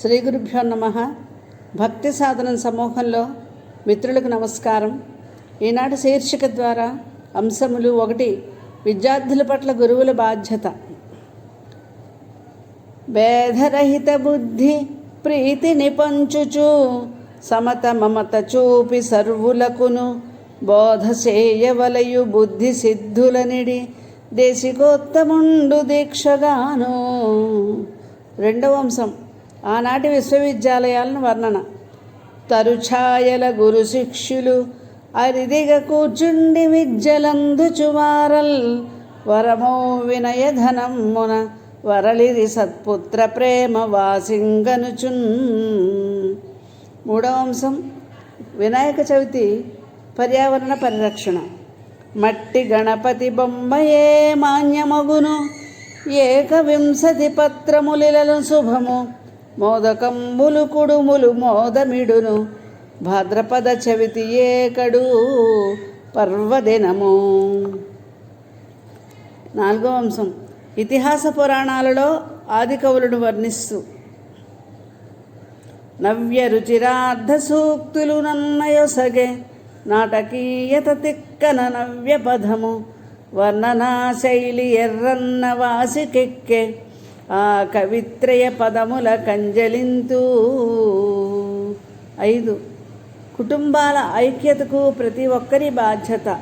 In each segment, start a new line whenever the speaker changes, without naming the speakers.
శ్రీ గురుభ్యో నమ. భక్తి సాధన సమూహంలో మిత్రులకు నమస్కారం. ఈనాటి శీర్షిక ద్వారా అంశములు ఒకటి విద్యార్థుల పట్ల గురువుల బాధ్యత. భేదరహిత బుద్ధి ప్రీతిని పంచుచు సమత మమత చూపి సర్వులకును బోధ చేయవలయు బుద్ధి సిద్ధులనిడి దేశికోత్తముండు దీక్షగాను. రెండవ అంశం ఆనాటి విశ్వవిద్యాలయాలను వర్ణన. తరుఛాయల గురు శిష్యులు అరిదిగ కూర్చుండి విద్యలందుచువారల్ వరమో వినయధనమ్మున వరళిరి సత్పుత్ర ప్రేమ వాసింగనుచున్. మూడవ అంశం వినాయక చవితి పర్యావరణ పరిరక్షణ. మట్టి గణపతి బొమ్మయే మాన్యమగును. ఏకవింశతి పత్రములిలలు శుభము. మోదకంబులు కుడుములు మోదమిడును. భాద్రపద చవితి ఏకడు పర్వదినము. నాలుగో అంశం. ఇతిహాస పురాణాలలో ఆది కవులను వర్ణిస్తూ. నవ్య రుచిరార్ధ సూక్తులు నన్నయొసగే నాటకీయత తిక్కన నవ్య పదము వర్ణనా శైలి ఎర్రన్న వాసికెక్కే ఆ కవిత్రయ పదముల కంజలింతూ. ఐదు. కుటుంబాల ఐక్యతకు ప్రతి ఒక్కరి బాధ్యత.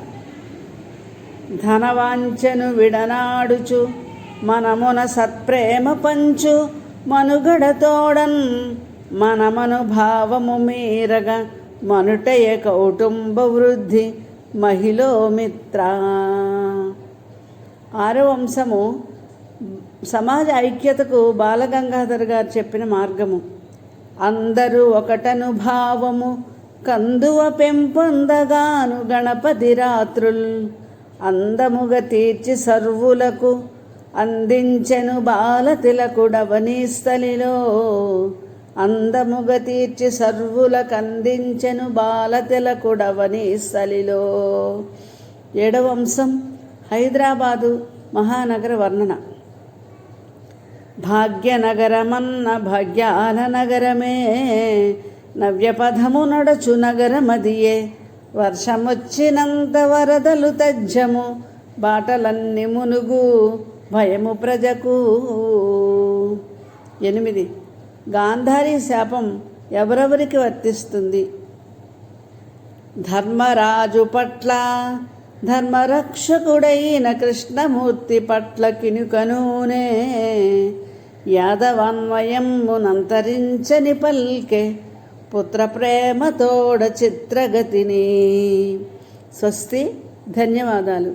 ధనవాంఛను విడనాడుచు మనమున సత్ప్రేమ పంచు మనుగడతోడన్ మనమను భావము మీరగ మనుటయ కౌటుంబ వృద్ధి మహిళో మిత్ర. ఆరో అంశము సమాజ ఐక్యతకు బాలగంగాధర్ గారు చెప్పిన మార్గము. అందరూ ఒకటను భావము. కందువ పెంపొందగాను గణపతి రాత్రుల్. అందముగా తీర్చి సర్వులకు అందించెను బాల తిలకుడవని స్థలిలో అందముగా తీర్చి సర్వులకు అందించెను బాల తిలకుడవని స్థలిలో ఏడవ అంశం హైదరాబాదు మహానగర వర్ణన. భాగ్యనగరమన్న భాగ్యాల నగరమే నవ్యపథము నడచు నగరమదియే. వర్షమొచ్చినంత వరదలు తజ్జము బాటలన్నీ మునుగు భయము ప్రజకు. ఎనిమిది. గాంధారి శాపం ఎవరెవరికి వర్తిస్తుంది? ధర్మరాజు పట్ల ధర్మరక్షకుడైన కృష్ణమూర్తి పట్ల కినుకనూనే. యాదవాన్వయమునంతరించని పల్కే పుత్ర ప్రేమతోడ చిత్రగతిని. స్వస్తి. ధన్యవాదాలు.